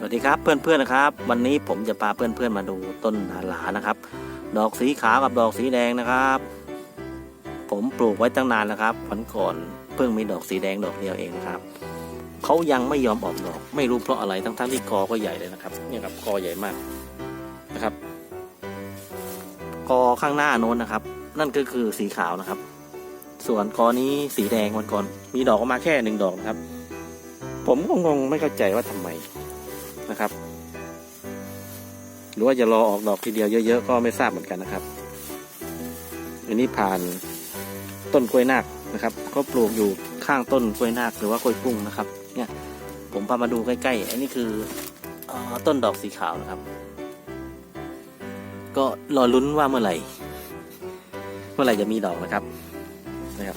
สวัสดีครับเพื่อนๆนะครับ วันนี้ผมจะพาเพื่อนๆมาดูต้นนาหลานะครับ ดอกสีขาวกับดอกสีแดงนะครับ ผมปลูกไว้ตั้งนานแล้วครับวันก่อนเพิ่งมีดอกสีแดงดอกเดียวเองครับเขายังไม่ยอมออกดอก ไม่รู้เพราะอะไรทั้งๆที่กอก็ใหญ่เลยนะครับเนี่ยครับกอใหญ่มากนะครับ กอข้างหน้าโน้นนะครับ นั่นก็คือสีขาวนะครับ ส่วนกอนี้สีแดงวันก่อน มีดอกออกมาแค่หนึ่งดอกนะครับ ผมก็งงไม่เข้าใจว่าทำไม นะครับ หรือว่าจะรอออกดอกทีเดียวเยอะๆก็ไม่ทราบเหมือนกันนะครับ อันนี้ผ่านต้นกล้วยนาคนะครับเขาปลูกอยู่ข้างต้นกล้วยนาคหรือว่ากล้วยกุ้งนะครับ เนี่ย ผมพามาดูใกล้ๆ อันนี้คืออต้นดอกสีขาวนะครับ ก็รอลุ้นว่าเมื่อไหร่ เมื่อไหร่จะมีดอกนะครับ นะครับ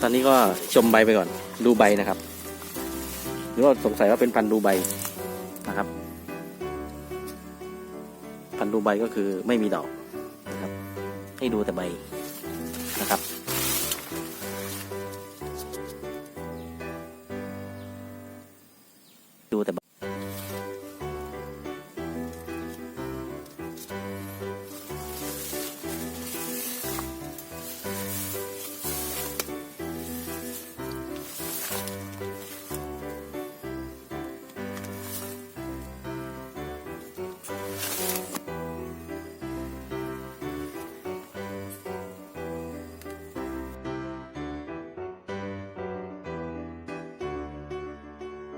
ตอนนี้ก็ชมใบไปก่อน ดูใบนะครับ หรือว่าสงสัยว่าเป็นพันธุ์ดูใบ นะครับ พันธุ์ดูใบก็คือไม่มีดอกนะครับ ให้ดูแต่ใบนะครับ